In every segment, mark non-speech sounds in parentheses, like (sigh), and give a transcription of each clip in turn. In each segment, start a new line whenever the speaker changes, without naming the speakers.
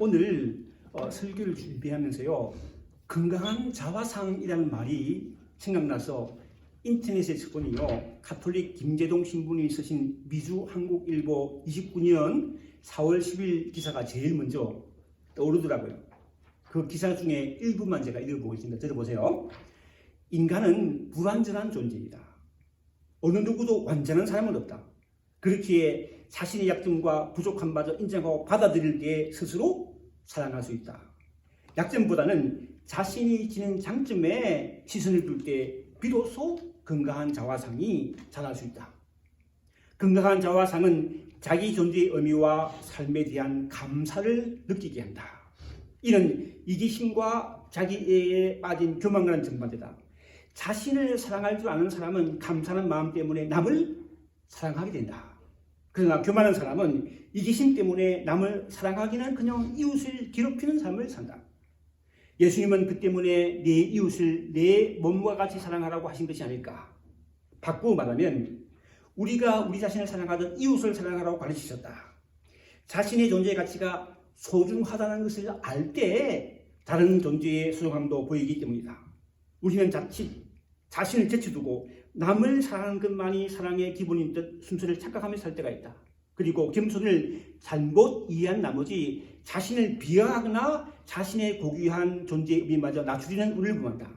오늘 어, 설교를 준비하면서요 건강한 자화상이라는 말이 생각나서 인터넷에 쳐보니요 가톨릭 김재동 신부님이 쓰신 미주 한국일보 29년 4월 10일 기사가 제일 먼저 떠오르더라고요. 그 기사 중에 일부만 제가 읽어보겠습니다. 들어보세요. 인간은 불완전한 존재이다. 어느 누구도 완전한 사람은 없다. 그렇기에 자신의 약점과 부족함마저 인정하고 받아들일 때 스스로 사랑할 수 있다. 약점보다는 자신이 지닌 장점에 시선을 둘 때 비로소 건강한 자화상이 자랄 수 있다. 건강한 자화상은 자기 존재의 의미와 삶에 대한 감사를 느끼게 한다. 이는 이기심과 자기애에 빠진 교만과는 정반대다. 자신을 사랑할 줄 아는 사람은 감사하는 마음 때문에 남을 사랑하게 된다. 그러나 교만한 사람은 이기심 때문에 남을 사랑하기는 그냥 이웃을 괴롭히는 삶을 산다. 예수님은 그 때문에 내 이웃을 내 몸과 같이 사랑하라고 하신 것이 아닐까. 바꾸어 말하면 우리가 우리 자신을 사랑하듯 이웃을 사랑하라고 가르치셨다. 자신의 존재의 가치가 소중하다는 것을 알 때 다른 존재의 소중함도 보이기 때문이다. 우리는 자칫 자신을 제쳐두고 남을 사랑하는 것만이 사랑의 기본인 듯 순서를 착각하며 살 때가 있다. 그리고 겸손을 잘못 이해한 나머지 자신을 비하하거나 자신의 고귀한 존재의 의미마저 낮추려는 운을 범한다.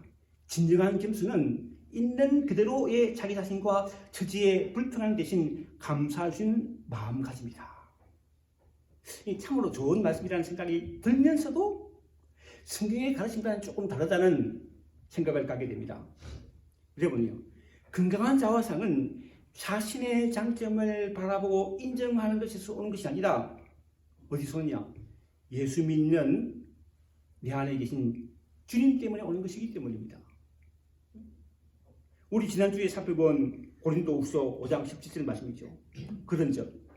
진정한 겸손은 있는 그대로의 자기 자신과 처지의 불편함 대신 있는 마음가짐이다. 이 참으로 좋은 말씀이라는 생각이 들면서도 성경의 가르침과는 조금 다르다는 생각을 갖게 됩니다. 여러분요, 건강한 자화상은 자신의 장점을 바라보고 인정하는 것에서 오는 것이 아니라 어디서 오냐? 예수 믿는 내 안에 계신 주님 때문에 오는 것이기 때문입니다. 우리 지난주에 살펴본 고린도후서 5장 17절 말씀이죠. 그런즉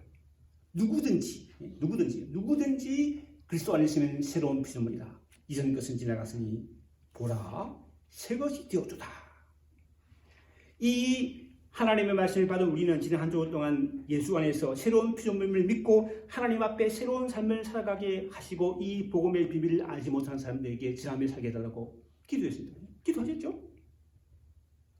누구든지 누구든지 누구든지 그리스도 안에 있으면 새로운 피조물이다. 이전 것은 지나갔으니 보라 새 것이 되었도다. 이 하나님의 말씀을 받은 우리는 지난 한 주일 동안 예수 안에서 새로운 피조물을 믿고 하나님 앞에 새로운 삶을 살아가게 하시고 이 복음의 비밀을 알지 못한 사람들에게 지나며 살게 해달라고 기도했습니다. 기도하셨죠?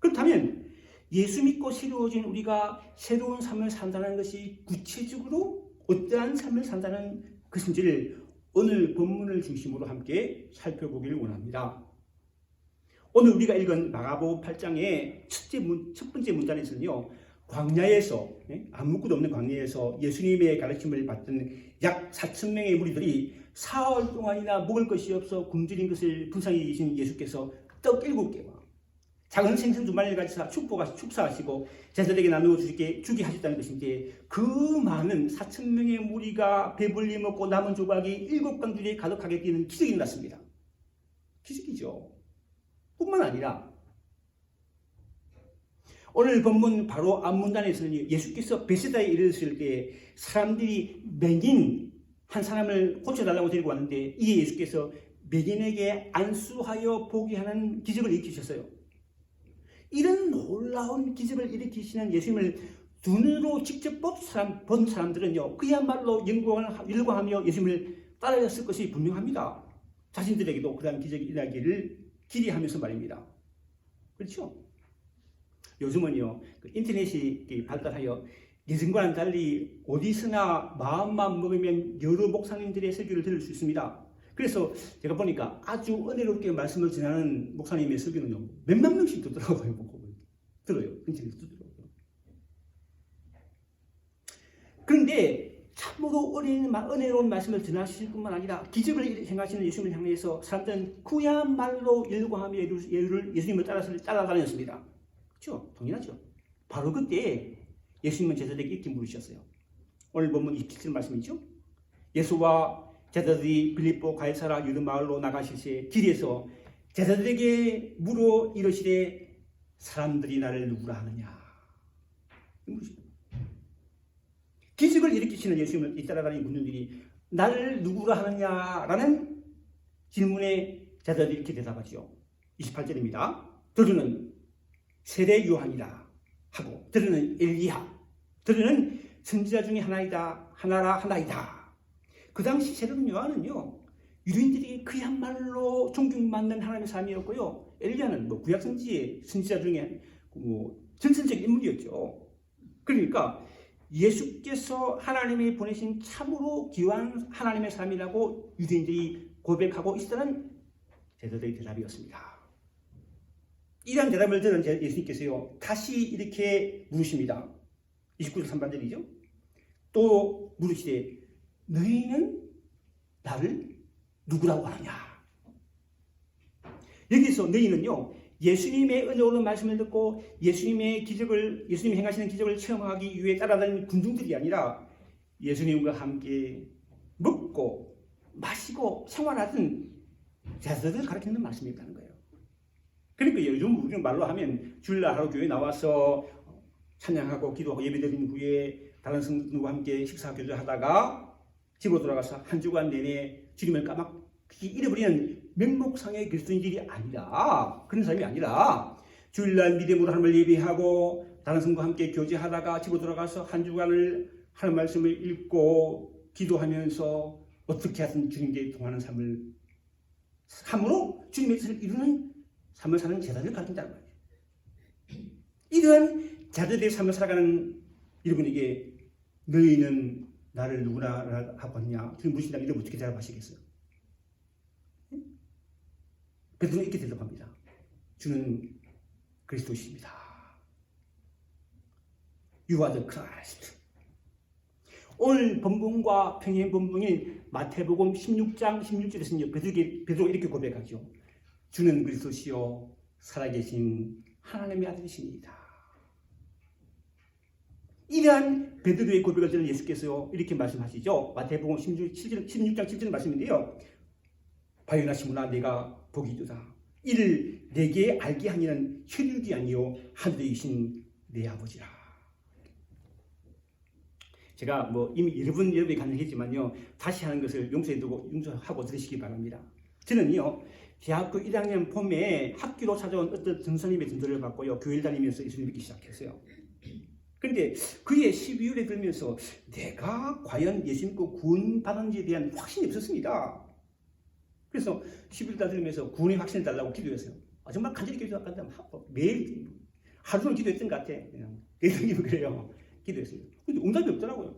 그렇다면 예수 믿고 새로워진 우리가 새로운 삶을 산다는 것이 구체적으로 어떠한 삶을 산다는 것인지를 오늘 본문을 중심으로 함께 살펴보기를 원합니다. 오늘 우리가 읽은 마가복음 8장의 첫째 문, 첫 번째 문단에서는요. 광야에서 예? 아무것도 없는 광야에서 예수님의 가르침을 받던 약 4천 명의 무리들이 사흘 동안이나 먹을 것이 없어 굶주린 것을 불쌍히 계신 예수께서 떡 일곱 개와 작은 생선 두 마리를 가지사 축복하, 축사하시고 제자들에게 나누어 주게 주게 하셨다는 것인데 그 많은 4천 명의 무리가 배불리 먹고 남은 조각이 일곱 강줄에 가득하게 뛰는 기적이 일어났습니다. 기적이죠. 뿐만 아니라 오늘 본문 바로 앞문단에서는 예수께서 베세다에 이르렀을 때 사람들이 맹인 한 사람을 고쳐달라고 데리고 왔는데 이에 예수께서 맹인에게 안수하여 보게 하는 기적을 일으키셨어요. 이런 놀라운 기적을 일으키시는 예수님을 눈으로 직접 본, 사람, 본 사람들은요 그야말로 영광을 열광하며 예수님을 따라갔을 것이 분명합니다. 자신들에게도 그러한 기적이 일어나기를 기대하면서 말입니다. 그렇죠? 요즘은요, 그 인터넷이 발달하여 예전과는 달리 어디서나 마음만 먹으면 여러 목사님들의 설교를 들을 수 있습니다. 그래서 제가 보니까 아주 은혜롭게 말씀을 전하는 목사님의 설교는요, 몇만 명씩 듣더라고요, (laughs) 들어요. 인터넷에서 듣더라고요. 그런데 참으로 은혜로운 말씀을 전하실 뿐만 아니라 기적을 행하시는 예수님을 향해서 사람들은 그야말로 열광하며 예수님을 따라서 따라다녔습니다. 그렇죠? 당연하죠. 바로 그때 예수님은 제자들에게 이렇게 물으셨어요. 오늘 본문 27절 말씀이죠. 예수와 제자들이 빌립보 가이사라 유대 마을로 나가실 때 길에서 제자들에게 물어 이르시되 사람들이 나를 누구라 하느냐. 기적을 일으키시는 예수님을 잇따라가는 군중들이 나를 누구라 하느냐라는 질문에 제자들이 이렇게 대답하죠. 28절입니다. 들으는 세례 요한이다 하고 들으는 엘리야 들으는 선지자 중에 하나이다 하나라 하나이다. 그 당시 세례는 요한은요 유대인들이 그야말로 존경받는 하나님의 삶이었고요. 엘리야는 뭐 구약 선지의 선지자 중에 뭐 전설적인 인물이었죠. 그러니까 예수께서 하나님이 보내신 참으로 귀한 하나님의 삶이라고 유대인들이 고백하고 있었다는 제자들의 대답이었습니다. 이러한 대답을 들은 예수님께서요 다시 이렇게 물으십니다. 29절 3반절이죠. 또 물으시되 너희는 나를 누구라고 하느냐? 여기서 너희는요 예수님의 은혜로운 말씀을 듣고 예수님의 기적을 예수님이 행하시는 기적을 체험하기 위해 따라다니는 군중들이 아니라 예수님과 함께 먹고 마시고 생활하던 제자들을 가르치는 말씀이었다는 거예요. 그러니까 요즘 우리는 말로 하면 주일날 하루 교회 나와서 찬양하고 기도하고 예배드린 후에 다른 성도들과 함께 식사 교제하다가 집으로 돌아가서 한 주간 내내 주님을 까맣게 잃어버리는 명목상의 그리스도인들이 아니라 그런 사람이 아니라 주일날 믿음으로 하나님을 예배하고 다른 성도와 함께 교제하다가 집으로 돌아가서 한 주간을 하는 말씀을 읽고 기도하면서 어떻게 하든 주님께 동하는 삶을 함으로 주님의 뜻을 이루는 삶을 사는 제자를 가진다는 거예요. 이러한 자들의 삶을 살아가는 여러분에게 너희는 나를 누구나 하냐 주님 물으신다면 이름 어떻게 대답하시겠어요? 베드로는 이렇게 대답합니다. 주는 그리스도십니다. You are the Christ. 오늘 본문과 평행 본문인 마태복음 16장 16절에서는 베드로가 이렇게 고백하죠. 주는 그리스도시요 살아계신 하나님의 아들이십니다. 이러한 베드로의 고백을 들은 예수께서 이렇게 말씀하시죠. 마태복음 16장 7절 말씀인데요. 바요나 시므나 내가 복이 두다. 이를 내게 알게 하니는 혈육이 아니요 하늘에 계신 내 아버지라. 제가 뭐 이미 여러 번 여러 번 간증했지만요. 다시 하는 것을 용서해 두고 용서하고 들으시기 바랍니다. 저는요. 대학교 1학년 봄에 학교로 찾아온 어떤 전선님의 전도를 받고요. 교회를 다니면서 예수님 믿기 시작했어요. 그런데 그해 12월에 들면서 내가 과연 예수 믿고 구원받은지에 대한 확신이 없었습니다. 그래서 10일 다 들으면서 구원의 확신을 달라고 기도했어요. 아, 정말 간절히 기도했다. 매일 하루 종일 기도했던 것 같아. 대성님 그래요. 기도했습니다. 근데 응답이 없더라고요.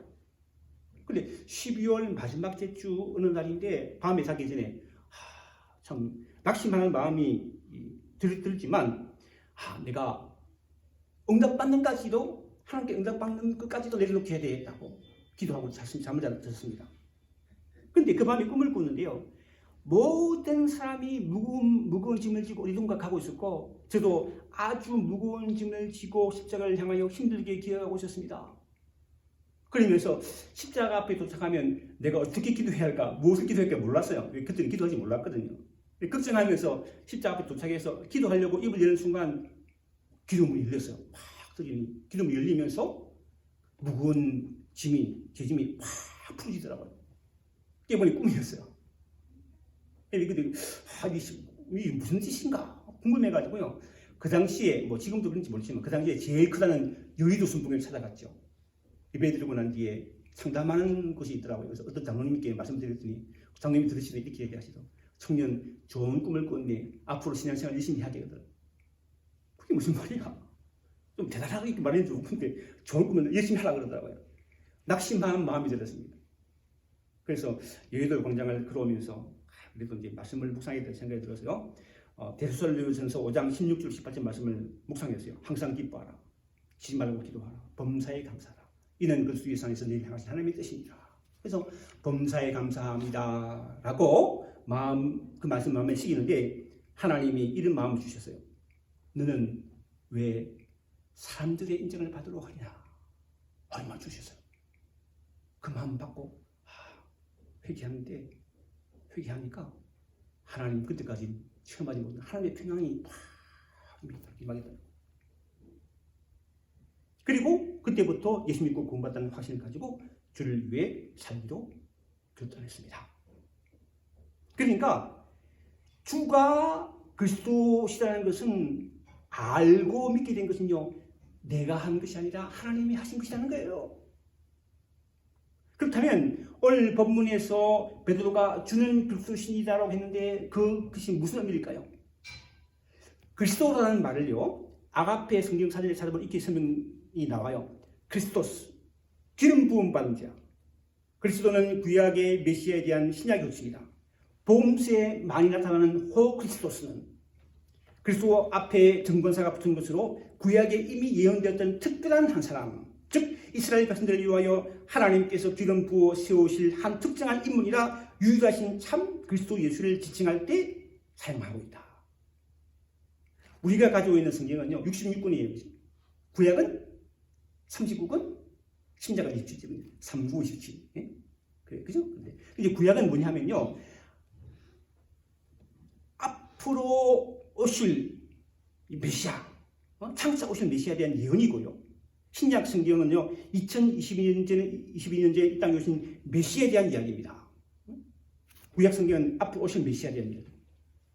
근데 12월 마지막 주 어느 날인데 밤에 자기 전에 하, 참 낙심하는 마음이 들, 들지만 아, 내가 응답받는까지도 하나님께 응답받는 것까지도 내려놓게 해야 되겠다고 기도하고 잠을 잤습니다. 근데 그 밤에 꿈을 꿨는데요. 모든 사람이 무거운, 무거운 짐을 지고 어디론가 가고 있었고 저도 아주 무거운 짐을 지고 십자가를 향하여 힘들게 기어가고 있었습니다. 그러면서 십자가 앞에 도착하면 내가 어떻게 기도해야 할까, 무엇을 기도해야 할까 몰랐어요. 그때는 기도하지 몰랐거든요. 걱정하면서 십자가 앞에 도착해서 기도하려고 입을 여는 순간 기도문이 열렸어요. 팍 터지는 기도문이 열리면서 무거운 짐이, 제 짐이 팍 풀어지더라고요. 깨보니 꿈이었어요. 근데 아, 이게 무슨 뜻인가 궁금해가지고요. 그 당시에 뭐 지금도 그런지 모르지만 그 당시에 제일 크다는 여의도 순풍을 찾아갔죠. 예배 드리고 난 뒤에 상담하는 곳이 있더라고요. 그래서 어떤 장로님께 말씀드렸더니 장로님이 들으시더 이렇게 얘기하시더 청년 좋은 꿈을 꿨네. 앞으로 신앙생활 열심히 되거든. 그게 무슨 말이야? 좀 대단하게 말해도 좋은데 좋은 꿈을 열심히 하라 그러더라고요. 낙심한 마음이 들었습니다. 그래서 여의도 광장을 걸어오면서 그래도 이제 말씀을 묵상해야 될 생각이 들어서요. 어, 대수설교전서 5장 16절 18절 말씀을 묵상했어요. 항상 기뻐하라. 지지 말고 기도하라. 범사에 감사하라. 이는 그리스도 예상에서 내일 향하신 하나님의 뜻입니다. 그래서 범사에 감사합니다. 라고 마음, 그 말씀 마음에 새기는데 하나님이 이런 마음을 주셨어요. 너는 왜 사람들의 인정을 받으러 하냐? 얼마 주셨어요. 그 마음 받고 아, 회개하는데 회개하니까 하나님 그때까지 체험하지 못한 하나님의 평강이 팍 임하겠다. 그리고 그때부터 예수 믿고 구원받다는 확신을 가지고 주를 위해 살기로 결단했습니다. 그러니까 주가 그리스도시라는 것은 알고 믿게 된 것은요 내가 한 것이 아니라 하나님이 하신 것이라는 거예요. 그렇다면 오늘 본문에서 베드로가 주는 그리스도신이다라고 했는데 그 것이 무슨 의미일까요? 그리스도라는 말을요 아가페 성경 사전에 찾아보면 이렇게 설명이 나와요. 크리스토스 기름 부음 받은 자. 그리스도는 구약의 메시아에 대한 신약 교칙이다. 복음서에 많이 나타나는 호 크리스토스는 그리스도 앞에 정권사가 붙은 것으로 구약에 이미 예언되었던 특별한 한 사람, 즉 이스라엘 백성들을 위하여 하나님께서 기름 부어 세우실 한 특정한 인물이라 유일하신 참 그리스도 예수를 지칭할 때 사용하고 있다. 우리가 가지고 있는 성경은요 66권이에요. 구약은 39권, 신자가 27권, 39, 27. 예? 그래, 그죠? 근데 이제 구약은 뭐냐면요 앞으로 오실 이 메시아, 어? 창사 오실 메시아에 대한 예언이고요. 신약 성경은요, 2022년 전에, 22년 전에 이 땅에 오신 메시아에 대한 이야기입니다. 구약 성경은 앞으로 오실 메시아에 대한 이야기.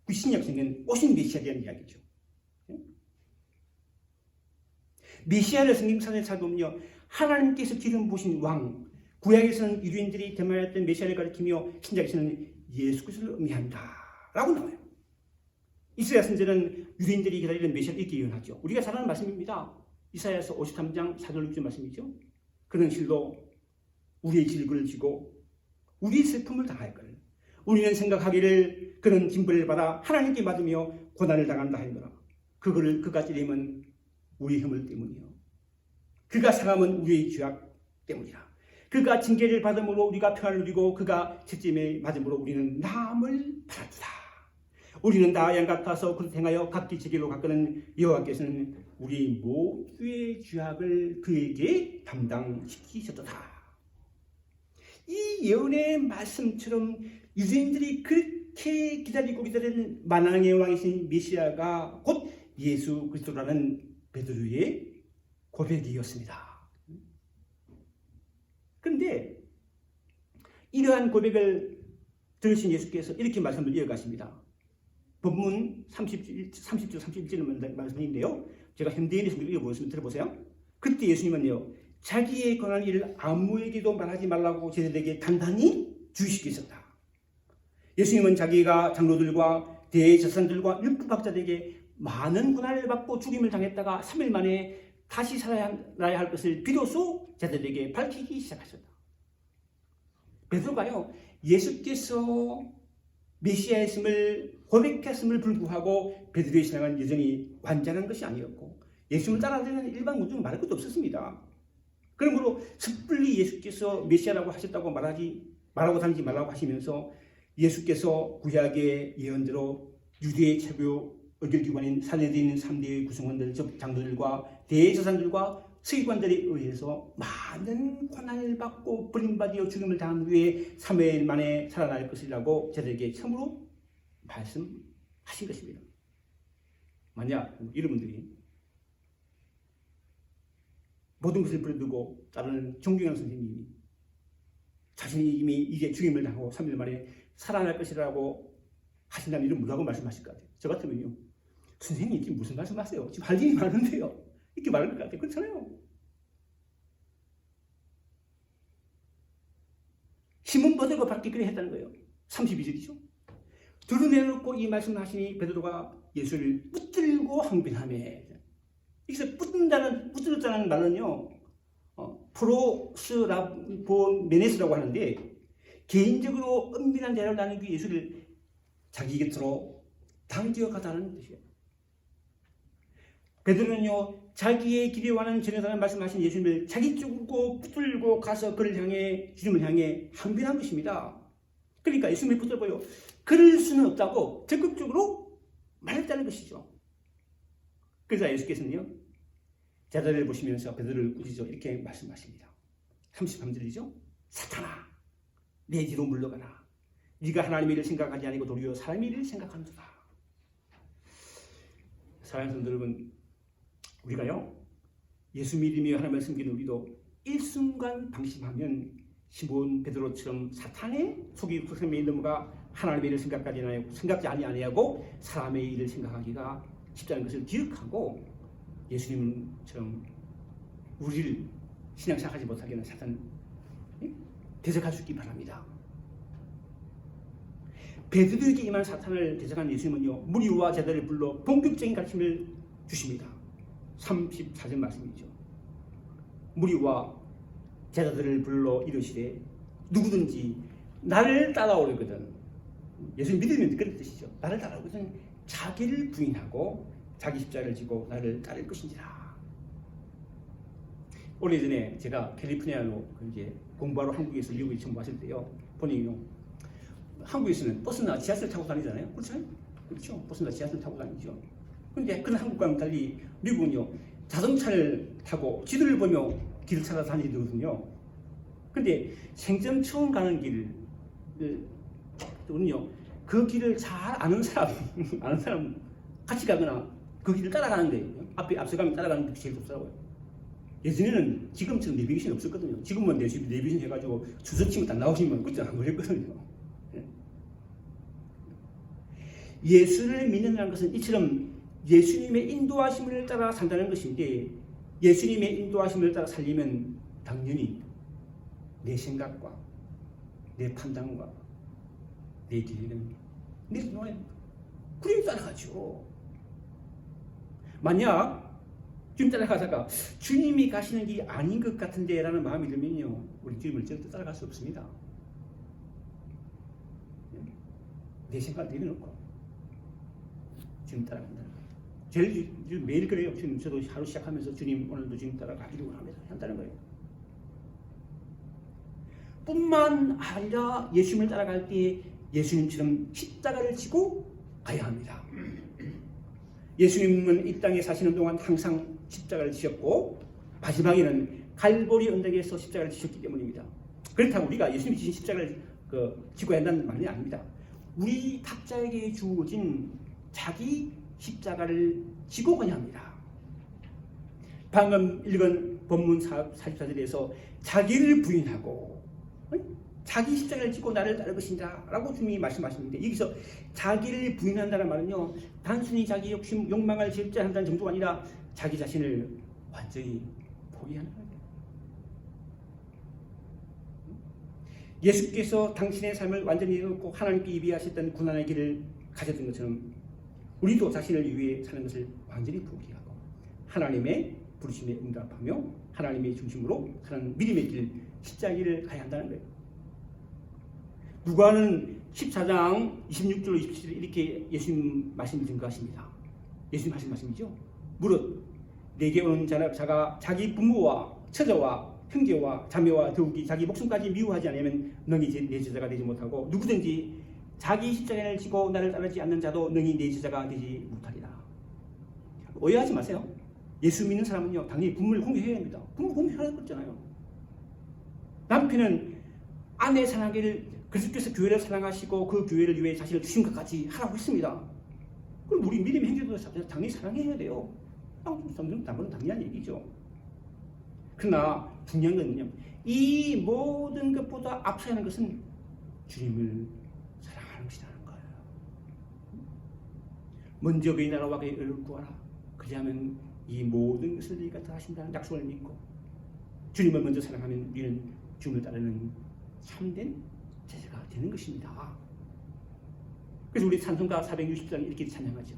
그 신약 성경은 오신 메시아에 대한 이야기죠. 메시아를 성경상에 찾아보면요, 하나님께서 기름 부으신 왕, 구약에서는 유대인들이 대만했던 메시아를 가리키며 신약에서는 예수 그리스도를 의미한다 라고 나와요. 이스라엘 선제는 유대인들이 기다리는 메시아를 이렇게 예언하죠. 우리가 잘 아는 말씀입니다. 이사야서 53장 4절 6절 말씀이죠. 그는 실로 우리의 질그를 지고 우리의 슬픔을 당할 걸. 우리는 생각하기를 그는 징벌을 받아 하나님께 맞으며 고난을 당한다 하였노라. 그거를 그가 찌림은 우리의 힘을 때문이요. 그가 상함은 우리의 죄악 때문이라. 그가 징계를 받음으로 우리가 평안을 누리고 그가 채찍에 맞음으로 우리는 남을 받았다. 우리는 다 양 같아서 그를 행하여 각기 제길로 가끄는 여호와께서는 우리 모두의 죄악을 그에게 담당시키셨도다. 이 예언의 말씀처럼 유대인들이 그렇게 기다리고 기다리는 만왕의 왕이신 메시아가 곧 예수 그리스도라는 베드로의 고백이었습니다. 그런데 이러한 고백을 들으신 예수께서 이렇게 말씀을 이어가십니다. 본문 30, 30절, 31절 말씀인데요. 제가 현대인에서 읽어보겠습니다. 들어보세요. 그때 예수님은요, 자기의 권한 일을 아무에게도 말하지 말라고 제자들에게 단단히 주시겠었다. 예수님은 자기가 장로들과 대제사장들과 율법학자들에게 많은 고난을 받고 죽임을 당했다가 3일 만에 다시 살아야 할 것을 비로소 제자들에게 밝히기 시작하셨다. 베드로가요, 예수께서 메시아였음을 고백했음을 불구하고 베드로의 신앙은 여전히 완전한 것이 아니었고 예수를 따라다니는 일반 군중은 말할 것도 없었습니다. 그러므로 섣불리 예수께서 메시아라고 하셨다고 말하지 말하고 다니지 말라고 하시면서 예수께서 구약의 예언대로 유대의 최고 의결기관인 산에도 있는 3대의 구성원들, 즉 장로들과 대제사장들과 서기관들에 의해서 많은 고난을 받고 버림받아 죽음을 당한 후에 3일 만에 살아날 것이라고 저들에게 처음으로 말씀하신 것입니다. 만약 여러분들이 모든 것을 버려두고 따르는 존경하는 선생님이 자신이 이미 이게 죽임을 당하고 3일 만에 살아날 것이라고 하신다면 이런 뭐라고 말씀하실 것 같아요? 저 같으면요. 선생님 지금 무슨 말씀하세요? 지금 할 일이 많은데요. 이렇게 말할 것 같아요. 그렇잖아요. 힘은 버들고 받기 그래 했다는 거예요. 32절이죠. 드러내놓고 이 말씀을 하시니 베드로가 예수를 붙들고 항변하며 여기서 붙든다는 붙들었다는 말은요 어, 프로스라보 메네스라고 하는데 개인적으로 은밀한 대화를 나누기 예수를 자기 곁으로 당겨 가다는 뜻이에요. 베드로는요 자기의 기대와는 전혀 말씀하신 예수님을 자기 쪽으로 붙들고 가서 그를 향해 주님을 향해 항변한 것입니다. 그러니까 예수님을 붙들고요 그럴 수는 없다고 적극적으로 말했다는 것이죠. 그래서 예수께서는요 자들을 보시면서 베드로를 꾸짖어 이렇게 말씀하십니다. 33절이죠. 사탄아 내 뒤로 물러가라. 네가 하나님의 일을 생각하지 아니고 도리어 사람의 일을 생각한다. 사랑하는 여러분 우리가요 예수 믿으며 하나님을 섬기는 우리도 일순간 방심하면 시몬 베드로처럼 사탄의 속이 속셈에 넘어가 하나님의 일을 생각하지 아니하고 생각지 아니하고 사람의 일을 생각하기가 쉽다는 것을 기억하고 예수님처럼 우리를 신앙 생각하지 못하게 하는 사탄 대적할 수 있기 바랍니다. 베드로에게 임한 사탄을 대적한 예수님은요 무리와 제자를 불러 본격적인 가르침을 주십니다. 34절 말씀이죠. 무리와 제자들을 불러 이르시되 누구든지 나를 따라오려거든 예수님 믿으면 그런 뜻이죠. 나를 따라오거든 자기를 부인하고 자기 십자를 지고 나를 따를 것인지라. 오래전에 제가 캘리포니아로 그 이제 공부하러 한국에서 미국에 왔을 때요 보니요 한국에서는 버스나 지하철 타고 다니잖아요. 그렇죠? 그렇죠. 버스나 지하철 타고 다니죠. 근데 그런 한국과는 달리 미국은요 자동차를 타고 지도를 보며 길을 찾아 다니거든요. 근데 생전 처음 가는 길은요 그 길을 잘 아는 사람 (laughs) 아는 사람 같이 가거나 그 길을 따라가는 거예요. 앞에 앞서가면 따라가는 게 제일 좋더라고요. 예전에는 지금처럼 내비게이션 없었거든요. 지금은 내비- 내비게이션 해가지고 주소 치면 딱 나오시면 그때 안 걸렸거든요. 예. 예수를 믿는다는 것은 이처럼 예수님의 인도하심을 따라 산다는 것인데 예수님의 인도하심을 따라 살리면 당연히 내 생각과 내 판단과 내 길은 내 노래 그림 따라가죠. 만약 주님 따라가다가 주님이 가시는 길이 아닌 것 같은데 라는 마음이 들면요 우리 주님을 절대 따라갈 수 없습니다. 내 생각 내려놓고 주님 따라간다. 제일 주- 매일 그래요. 주님 저도 하루 시작하면서 주님 오늘도 주님 따라 가기로 하면서 한다는 거예요. 뿐만 아니라 예수님을 따라갈 때 예수님처럼 십자가를 지고 가야 합니다. 예수님은 이 땅에 사시는 동안 항상 십자가를 지셨고 마지막에는 갈보리 언덕에서 십자가를 지셨기 때문입니다. 그렇다고 우리가 예수님이 지신 십자가를 그 지고 한다는 말이 아닙니다. 우리 각자에게 주어진 자기 십자가를 지고 가야 합니다. 방금 읽은 본문 44절에서 자기를 부인하고 어? 자기 십자가를 지고 나를 따를 것이다 라고 주님이 말씀하시는데 여기서 자기를 부인한다는 말은요 단순히 자기 욕심 욕망을 절제한다는 정도가 아니라 자기 자신을 완전히 포기하는 거예요 예수께서 당신의 삶을 완전히 내놓고 하나님께 예비하셨던 고난의 길을 가졌던 것처럼 우리도 자신을 위해 사는 것을 완전히 포기하고 하나님의 부르심에 응답하며 하나님의 중심으로 사는 믿음의 길 십자길을 가야 한다는 거예요. 누가는 14장 26절 27절 이렇게 예수님 말씀을 증거하십니다. 예수님 하신 말씀이죠. 무릇 내게 오는 자가, 자기 부모와 처자와 형제와 자매와 더욱이 자기 목숨까지 미워하지 않으면 능히 제- 내 제자가 되지 못하고 누구든지 자기 십자가를 지고 나를 따르지 않는 자도 능히 내 제자가 되지 못하리라. 오해하지 마세요. 예수 믿는 사람은요 당연히 부모를 공개해야 합니다. 부모 공개하라고 했잖아요. 남편은 아내 사랑하기를 그리스도께서 교회를 사랑하시고 그 교회를 위해 자신을 주신 것까지 하라고 했습니다. 그럼 우리 믿음의 행제도 당연히 사랑해야 돼요. 당근 당근 당연한 얘기죠. 그러나 중요한 건요. 이 모든 것보다 앞서야 하는 것은 주님을 사랑하는 것이라는 거예요. 먼저 그의 나라와 그의 의를 구하라. 그리하면 이 모든 것을 너희가 다 하신다는 약속을 믿고 주님을 먼저 사랑하면 우리는 주님을 따르는 참된 제자가 되는 것입니다. 그래서 우리 찬송가 460장 이렇게 찬양하죠.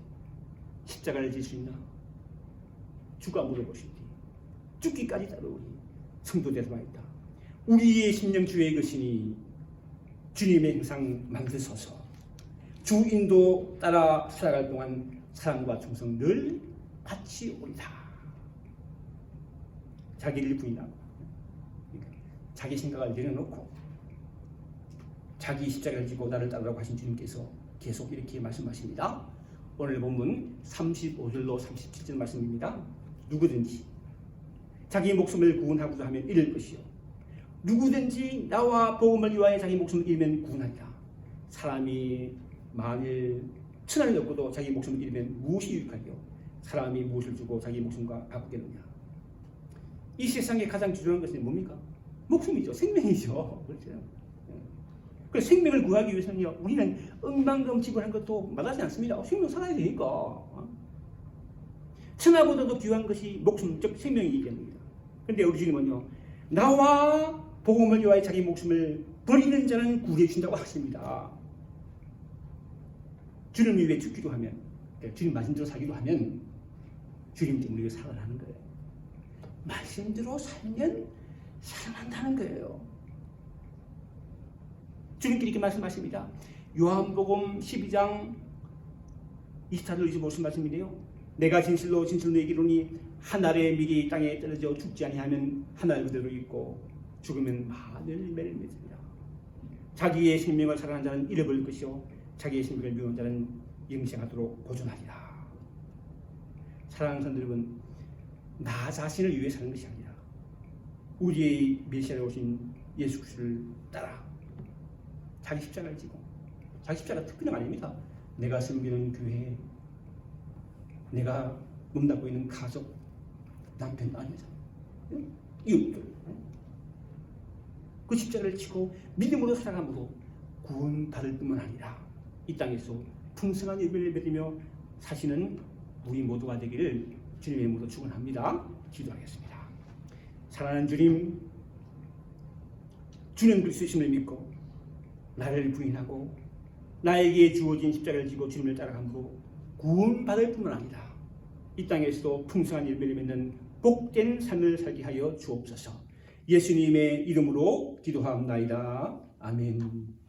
십자가를 질 수 있나? 주가 물어보시니 죽기까지 따르오니 성도되서 있다. 우리의 심령 주의 것이니 주님의 행상 만드소서. 주 인도 따라 살아갈 동안 사랑과 충성 늘 같이 오리다. 자기를 부인하고 자기 생각을 내려놓고 자기 십자가를 지고 나를 따르라고 하신 주님께서 계속 이렇게 말씀하십니다. 오늘 본문 35절로 37절 말씀입니다. 누구든지 자기 목숨을 구원하고자 하면 잃을 것이요. 누구든지 나와 복음을 위하여 자기 목숨을 잃으면 구원하리라. 사람이 만일 천하를 얻고도 자기 목숨을 잃으면 무엇이 유익하리요? 사람이 무엇을 주고 자기 목숨과 바꾸겠느냐? 이 세상에 가장 중요한 것은 뭡니까? 목숨이죠. 생명이죠. (laughs) 그렇죠. 그 생명을 구하기 위해서는요, 우리는 억만금집을 한 것도 마다하지 않습니다. 어, 생명 살아야 되니까. 어? 천하보다도 귀한 것이 목숨, 즉 생명이기 때문입니다. 근데 우리 주님은요, 나와 복음을 위하여 자기 목숨을 버리는 자는 구해 준다고 하십니다. 주님 위해 죽기도 하면 그러니까 주님 말씀대로 살기도 하면 주님 때문에 우리가 살아나는 거예요. 말씀대로 살면 살아난다는 거예요. 주님께서 이렇게 말씀하십니다. 요한복음 12장 24절 25절 말씀이래요. 내가 진실로 진실로 얘기로니 한 알의 밀이 땅에 떨어져 죽지 아니하면 한 알 그대로 있고 죽으면 많은 열매를 맺으리라. 자기의 생명을 사랑하는 자는 잃어버릴 것이요 자기의 생명을 미워하는 자는 영생하도록 보존하리라. 사랑하는 성도 여러분, 나 자신을 위해 사는 것이 아니라 우리의 메시아로 오신 예수 그리스도를 따라 자기 십자가를 지고 자기 십자가 특별한 아닙니다. 내가 섬기는 교회, 내가 몸담고 있는 가족, 남편, 아내자, 이웃들 그 십자가를 지고 믿음으로 살아감으로 구원 받을 뿐만 아니라 이 땅에서 풍성한 예배를 맺으며 사시는 우리 모두가 되기를 주님의 이름으로 축원합니다. 기도하겠습니다. 사랑하는 주님, 주님 그리스도심을 믿고 나를 부인하고 나에게 주어진 십자가를 지고 주님을 따라감으로 구원받을 뿐만 아니라 이 땅에서도 풍성한 열매를 맺는 복된 삶을 살게 하여 주옵소서. 예수님의 이름으로 기도하옵나이다. 아멘.